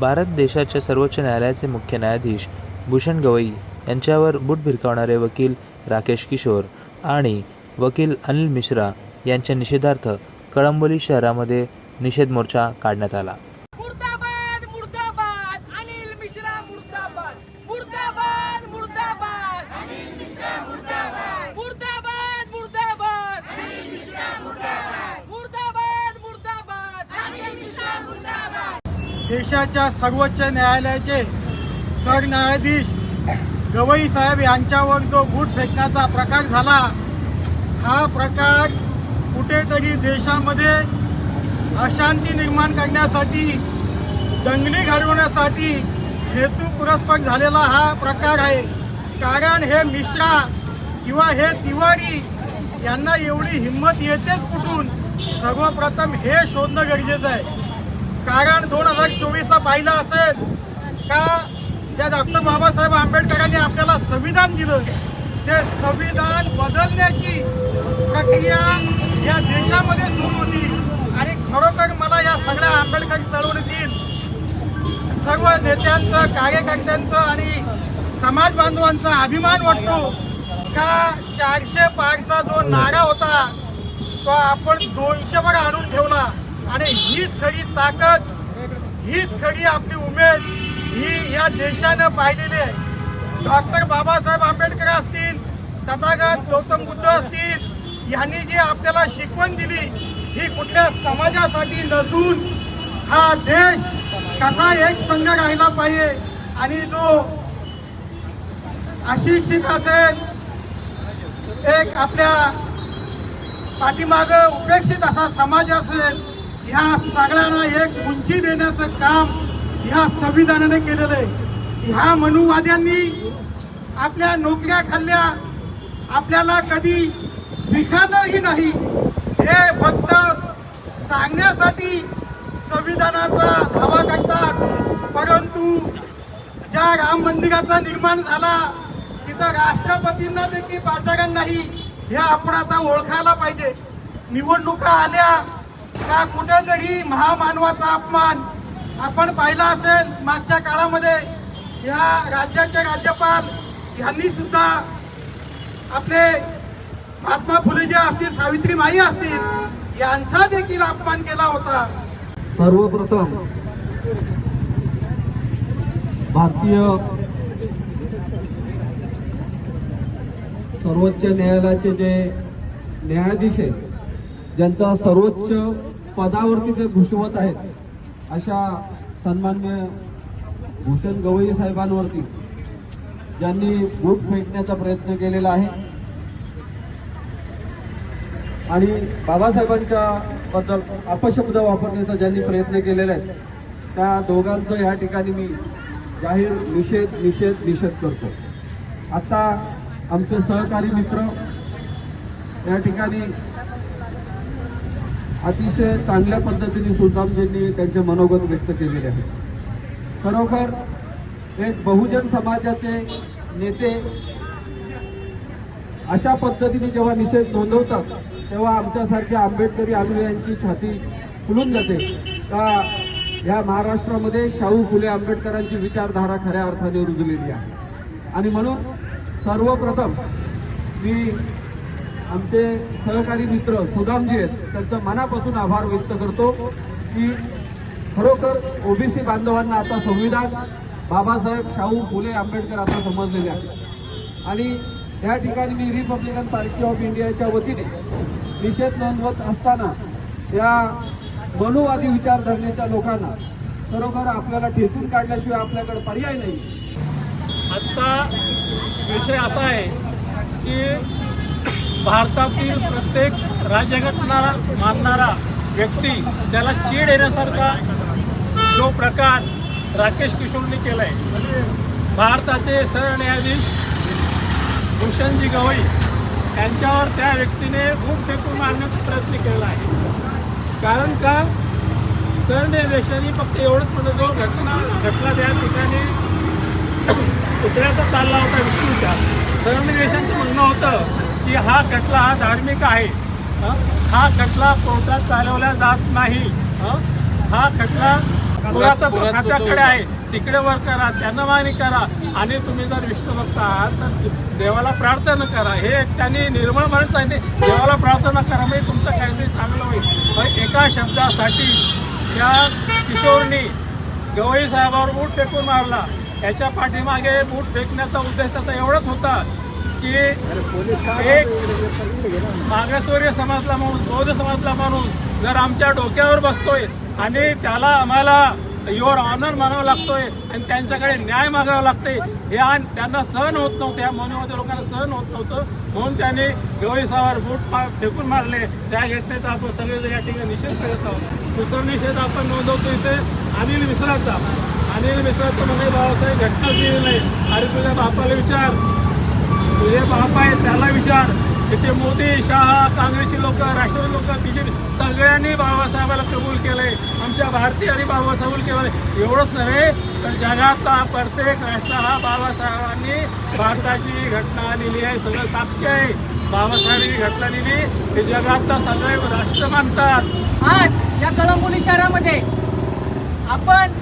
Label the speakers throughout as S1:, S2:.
S1: भारत देशाच्या सर्वोच्च न्यायालयाचे मुख्य न्यायाधीश भूषण गवई यांच्यावर बूट भिरकावणारे वकील राकेश किशोर आणि वकील अनिल मिश्रा यांच्या निषेधार्थ कळंबोली शहरामध्ये निषेध मोर्चा काढण्यात आला
S2: मुर्दाबाद मुर्दाबाद अनिल मिश्रा मुर्दाबाद मुर्दाबाद मुर्दाबाद अनिल मिश्रा मुर्दाबाद मुर्दाबाद मुर्दाबाद अनिल मिश्रा मुर्दाबाद मुर्दाबाद मुर्दाबाद अनिल मिश्रा मुर्दाबाद
S3: देशाच्या सर्वोच्च न्यायालयाचे सरन्यायाधीश गवई साहेब यांच्यावर जो बूट फेकण्याचा प्रकार झाला हा प्रकार कुठेतरी देशामध्ये अशांती निर्माण करण्यासाठी दंगली घडवण्यासाठी हेतुपुरस्पर झालेला हा प्रकार आहे. कारण हे मिश्रा किंवा हे तिवारी यांना एवढी हिंमत येतेच कुठून? सर्वप्रथम हे शोधणं गरजेचं आहे. कारण दोन हजार चोवीसला पाहिलं असेल का त्या डॉक्टर बाबासाहेब आंबेडकरांनी आपल्याला संविधान दिलं? ते संविधान बदलण्याची प्रक्रिया या देशामध्ये सुरू होती. आणि खरोखर मला या सगळ्या आंबेडकर चळवळीतील सर्व नेत्यांचं कार्यकर्त्यांचं आणि समाज बांधवांचा अभिमान वाटतो का चारशे पारचा जो नारा होता तो आपण दोनशेवर आणून ठेवला. आणि हीच खरी ताकद हीच खरी आपली उमेद. ही या देशानं पाहिलेली आहे. डॉक्टर बाबासाहेब आंबेडकर असतील तथागत गौतम बुद्ध असतील यांनी जी आपल्याला शिकवण दिली ही कुठल्या समाजासाठी नसून हा देश कसा एक संघ राहिला पाहिजे आणि जो अशिक्षित असेल एक आपल्या पाठीमागं उपेक्षित असा समाज असेल ह्या सगळ्यांना एक उंची देण्याचं काम ह्या संविधानाने केलेलं आहे. ह्या मनुवाद्यांनी आपल्या नोकऱ्या खाल्ल्या आपल्याला कधी स्वीकारलंही नाही. हे फक्त सांगण्यासाठी संविधानाचा धावा करतात परंतु ज्या राम मंदिराचा निर्माण झाला तिथं राष्ट्रपतींना देखील पाचारण नाही हे आपण आता ओळखायला पाहिजे. निवडणुका आल्या का कुठेतरी महामानवाचा अपमान आपण पाहिला असेल मागच्या काळामध्ये? या राज्याचे राज्यपाल यांनी सुद्धा आपले महात्मा फुले जे असतील सावित्रीमाई असतील यांचा देखील अपमान केला होता.
S4: सर्वप्रथम भारतीय सर्वोच्च न्यायालयाचे जे न्यायाधीश आहेत ज्यांचा सर्वोच्च पदावरती ते भूषवत आहेत. अशा सन्मान्य भूषण गवई साहेबांवरती ज्यांनी बूट फेकण्याचा प्रयत्न केलेला आहे. आणि बाबासाहेबांच्या बद्दल अपशब्द वापरण्याचा ज्यांनी प्रयत्न केलेला आहे त्या दोघांचं या ठिकाणी मी जाहीर निषेध निषेध निषेध करतो. आता आमचे सहकारी मित्र या ठिकाणी अतिशय चांगल्या पद्धतीने सुलतानजींनी त्यांचे मनोगत व्यक्त केलेले आहे. खरोखर एक बहुजन समाजाचे नेते अशा पद्धतीने जेव्हा निषेध नोंदवतात तेव्हा आमच्यासारख्या आंबेडकरी अनुयायांची छाती फुलून जाते. का या महाराष्ट्रामध्ये शाहू फुले आंबेडकरांची विचारधारा खऱ्या अर्थाने रुजलेली आहे. आणि म्हणून सर्वप्रथम मी आमचे सहकारी मित्र सुदामजी आहेत त्यांचं मनापासून आभार व्यक्त करतो की खरोखर ओबीसी बांधवांना आता संविधान बाबासाहेब शाहू फुले आंबेडकर आता समजलेले आहे आणि या ठिकाणी मी रिपब्लिकन पार्टी ऑफ इंडियाच्या वतीने निषेध नोंदवत असताना या मनुवादी विचारधरणेच्या लोकांना खरोखर आपल्याला ठेचून काढल्याशिवाय आपल्याकडे पर्याय नाही.
S3: आत्ता विषय असा आहे की भारतातील प्रत्येक राज्यघटना मानणारा व्यक्ती त्याला चीड येण्यासारखा जो प्रकार राकेश किशोरने केला आहे भारताचे सरन्यायाधीश भूषणजी गवई यांच्यावर त्या व्यक्तीने खूप फेकून मारण्याचा प्रयत्न केला आहे. कारण का? सरन्यायाधीशांनी फक्त एवढंच म्हणत जो घटना घटना त्या ठिकाणी कुत्र्याचा चालला होता विष्णूच्या. सरन्यायाधीशांचं म्हणणं होतं की हा खटला हा धार्मिक आहे. हं? खटला कोर्टात चालवला जात नाही. हं? खटला
S5: पुरातत्व खात्याकडे आहे. तिकडे वर करा त्यांना मागणी करा. आणि तुम्ही जर विष्णू भक्त आहात तर देवाला प्रार्थना करा. हे त्यांनी निर्मळ म्हणत सांगितले. देवाला प्रार्थना करा म्हणजे तुमचं काहीतरी चांगलं होईल. पण एका शब्दासाठी त्या किशोरनी गवई साहेबावर बूट फेकून मारला. याच्या पाठीमागे बूट फेकण्याचा उद्देश त्याचा एवढाच होता. की एक मागासवर्गीय समाजला माणूस बौद्ध समाजला माणूस जर आमच्या डोक्यावर बसतोय आणि त्याला आम्हाला युअर ऑनर म्हणावं लागतोय आणि त्यांच्याकडे न्याय मागावा लागतोय हे आणि त्यांना सहन होत नव्हतं. या मनोमध्ये लोकांना सहन होत नव्हतं. म्हणून त्यांनी गवईसावर बूट पा- फेकून मारले. त्या घटनेचा आपण सगळेजण या ठिकाणी निषेध करत आहोत. दुसरा निषेध आपण नोंदवतो इथे अनिल मिश्राचा. अनिल मिश्राचं म्हणे बाबासाहेब घटना दिली नाही अरे तुझ्या बापाला विचार. तुझे बाप आहे त्याला विचार. इथे मोदी शहा काँग्रेसची लोक राष्ट्रवादी लोक बीजेपी सगळ्यांनी बाबासाहेबाला कबूल केलंय. आमच्या भारतीयांनी बाबासाहेब केलं एवढंच नव्हे तर जगातला प्रत्येक राष्ट्र हा बाबासाहेबांनी भारताची घटना लिहिली आहे. सगळं साक्ष आहे. बाबासाहेबांनी घटना लिहिली हे जगातला सगळे राष्ट्र मानतात.
S2: आज या कळंबोली शहरामध्ये आपण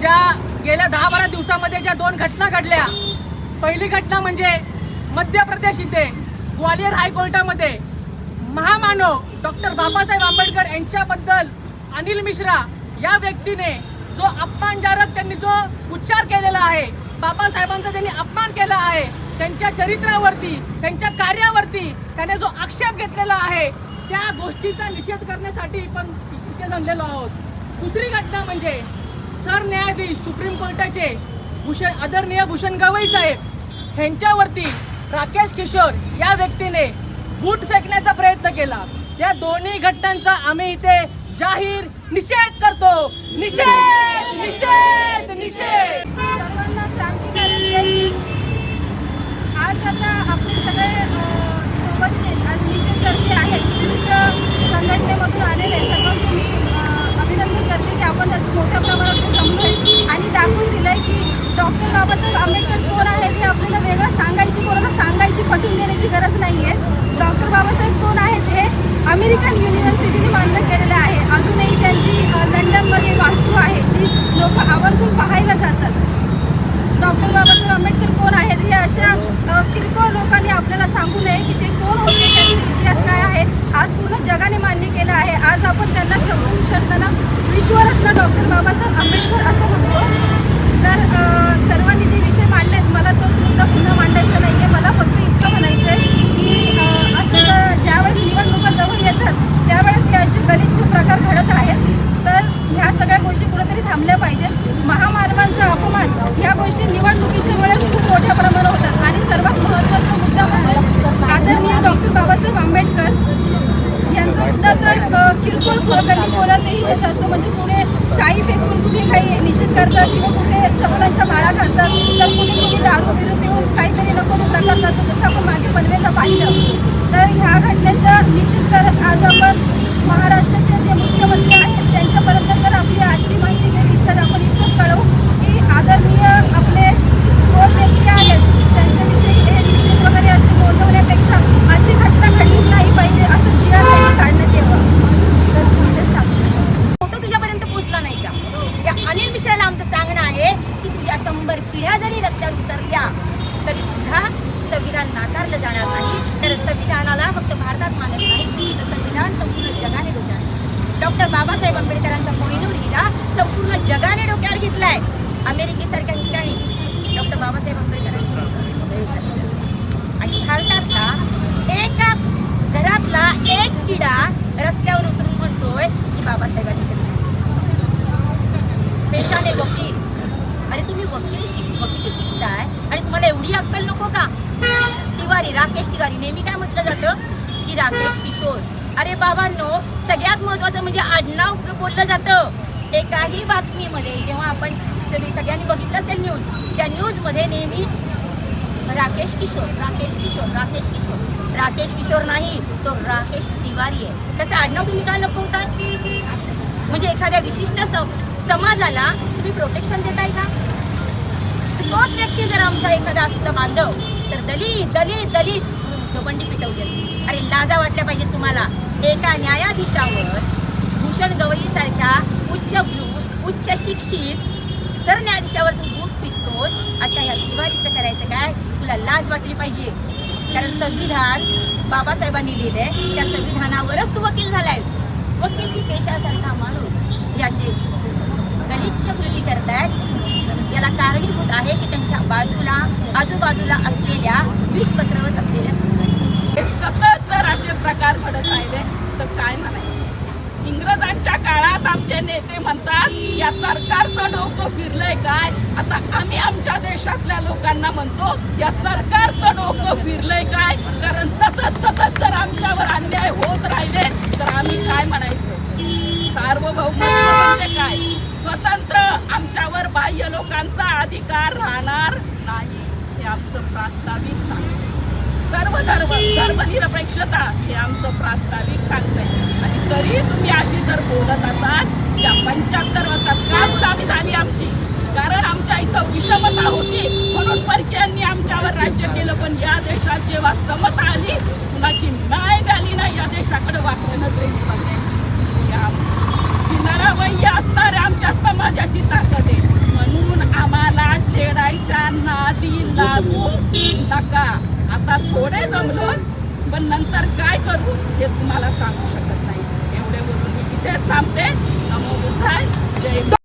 S2: ज्या गेल्या दहा बारा दिवसामध्ये ज्या दोन घटना घडल्या पहिली घटना म्हणजे मध्य प्रदेश इथे ग्वालियर हायकोर्टामध्ये महामानव डॉक्टर बाबासाहेब आंबेडकर यांच्याबद्दल अनिल मिश्रा या व्यक्तीने जो अपमानजारक त्यांनी जो उच्चार केलेला आहे बाबासाहेबांचा त्यांनी अपमान केला आहे त्यांच्या चरित्रावरती त्यांच्या कार्यावरती त्याने जो आक्षेप घेतलेला आहे त्या गोष्टीचा निषेध करण्यासाठी पण इथे जमलेलो आहोत. दुसरी घटना म्हणजे सरन्यायाधीश सुप्रीम कोर्टाचे भूषण आदरणीय भूषण गवई साहेब ह्यांच्यावरती राकेश किशोर या व्यक्तीने बूट फेकण्याचा प्रयत्न केला. या दोन्ही घटनांचा आम्ही इथे जाहीर निषेध करतो. निषेध निषेध निषेध.
S6: सर्वांना क्रांतिकारी आज आता आपले सगळे सोबतचे आज निषेधकर्ते आहेत. विविध संघटनेमधून आले सर्वांचं मी अ, अभिनंदन करते की आपण आज मोठ्या प्रमाणात जमलोय आणि दाखवून दिलंय की डॉक्टर बाबासाहेब आंबेडकर कोण आहेत हे आपल्याला वेगळं सांगायची कोणाला सांगायची पटवून देण्याची गरज नाही आहे डॉक्टर बाबासाहेब कोण आहेत हे अमेरिकन युनिव्हर्सिटीने मान्य केलेलं आहे अजूनही त्यांची अ, लंडनमध्ये वास्तू आहे जी लोक आवर्जून पाहायला जातात डॉक्टर बाबासाहेब आंबेडकर कोण आहेत हे अशा किरकोळ लोकांनी आपल्याला सांगू नये की ते कोण होते त्यांचे इतिहास काय आहे आज पूर्ण जगाने मान्य केलं आहे. आज आपण त्यांना शब्द उच्चारताना विश्वरत्न डॉक्टर बाबासाहेब आंबेडकर असं म्हणतो. तर सर्वांनी जे विषय मांडलेत मला तोच मुद्दा पुन्हा मांडायचा नाही आहे मला फक्त इतकं म्हणायचं आहे की अ, असं जर ज्यावेळेस निवडणुका जवळ येतात त्यावेळेस हे असे गलिच्छ प्रकार घडत आहेत तर ह्या सगळ्या गोष्टी कुठेतरी थांबल्या पाहिजेत महामानवांचा अपमान ह्या गोष्टी निवडणुकीच्या वेळेस खूप मोठ्या प्रमाणात होतात आणि सर्वात महत्त्वाचा मुद्दा म्हणजे आदरणीय डॉक्टर बाबासाहेब आंबेडकर यांचा मुद्दा तर अ, किरकोळ गल्ली बोलातही होत असतो म्हणजे कुठे शाई फेकून कुठे काही निषेध करतात किंवा कुठे चपलांच्या तर कुठे कुठे दारू बिरू पिऊन काहीतरी नको तो करतात जसं आपण मागे पनवेलला पाहिलं तर ह्या घटनेचा निषेध करत आज आपण महाराष्ट्राचे जे मुख्यमंत्री आहेत त्यांच्यापर्यंत जर आपली आजची माहिती गेली तर आपण इतकंच कळवू की आदरणीय आपले दोन व्यक्ती आहेत त्यांच्याविषयी हे निषेध वगैरे असे नोंदवण्यापेक्षा अशी घटना घडलीच नाही पाहिजे असं जी आर त्यांनी काढण्यात यावं तर इथेच थांबते.
S7: फोटो तुझ्यापर्यंत पोहोचला नाही का त्या अनिल मिश्राला आमचं सांगणं आहे की तुझ्या शंभर पिढ्या जरी रस्त्यावर उतरल्या तरी सुद्धा संविधान नाकारलं जाणार नाही तर संविधानाला फक्त भारतात मानत नाही तर संविधान संपूर्ण जगाने डोक्यावर डॉक्टर बाबासाहेब आंबेडकरांचा कोहिनूर हिरा संपूर्ण जगाने डोक्यावर घेतलाय अमेरिकेसारख्या ठिकाणी डॉक्टर बाबासाहेब आंबेडकरांची आणि भारतातला एका घरातला एक किडा रस्त्यावर उतरून म्हणतोय की बाबासाहेबांनी सांगितलं पेशाने वकील अरे तुम्ही वकील शिक वकील शिकताय आणि तुम्हाला एवढी अक्कल नको का तिवारी राकेश तिवारी नेहमी काय म्हटलं जातं की राकेश किशोर. अरे बाबांनो सगळ्यात महत्वाचं म्हणजे आडनाव बोललं जातं. एकाही बातमीमध्ये जेव्हा आपण सगळी सगळ्यांनी बघितलं असेल न्यूज त्या न्यूजमध्ये नेहमी राकेश किशोर राकेश किशोर राकेश किशोर. राकेश किशोर नाही तो राकेश तिवारी आहे. त्याचं आडनाव तुम्ही काय लपवता म्हणजे एखाद्या विशिष्ट सम- समाजाला तुम्ही प्रोटेक्शन देताय का? तोच व्यक्ती जर आमचा एखादा असतं बांधव तर दलित दलित दलित गवंडी पिटवली असती. अरे लाजा वाटल्या पाहिजे तुम्हाला. एका न्यायाधीशावर भूषण गवईसारख्या उच्च उच्चभ्रू उच्च शिक्षित सरन्यायाधीशावर तू बूट पिटतोस अशा ह्या दिवाळीचं करायचं काय? तुला लाज वाटली पाहिजे. कारण संविधान बाबासाहेबांनी लिहिले त्या संविधानावरच तू वकील झालायस. वकील ही पेशासारखा माणूस हे असे गलिच्छ कृती करतायत. याला कारणीभूत आहे की त्यांच्या बाजूला आजूबाजूला असलेल्या विष पसरवत असलेल्या संघटना
S8: हे सतत जर असे प्रकार घडत राहिले. तर काय म्हणायचं? इंग्रजांच्या काळात आमचे नेते म्हणतात या सरकारचं डोकं फिरलंय काय? आता आम्ही आमच्या देशातल्या लोकांना म्हणतो या सरकारचं डोकं फिरलंय काय? कारण सतत सतत जर आमच्यावर अन्याय होत राहिले तर आम्ही काय म्हणायचं? सार्वभौम म्हणजे काय? स्वतंत्र आमच्यावर बाह्य लोकांचा अधिकार राहणार नाही. हे आमचं प्रास्ताविक सांग धर्म धर्मनिरपेक्षता हे आमचं प्रास्ताविक सांगतंय. आणि तरी तुम्ही अशी जर बोलत असाल त्या पंच्याहत्तर वर्षात का गुलामी झाली आमची कारण आमच्या इथं विषमता होती म्हणून परकीयांनी आमच्यावर राज्य केलं. पण या देशात जेव्हा समता आली कुणाची न्याय झाली नाही या देशाकडे वाकलं नजरेने बघण्याची आमची ही लढावय्य असणाऱ्या आमच्या समाजाची ताकद आहे. म्हणून आम्हाला छेडायच्या नादी लागू नका. आता थोडे जमलो पण नंतर काय करू हे तुम्हाला सांगू शकत नाही. एवढे बोलून मी तिथेच थांबते. नमो बुद्धाय. जय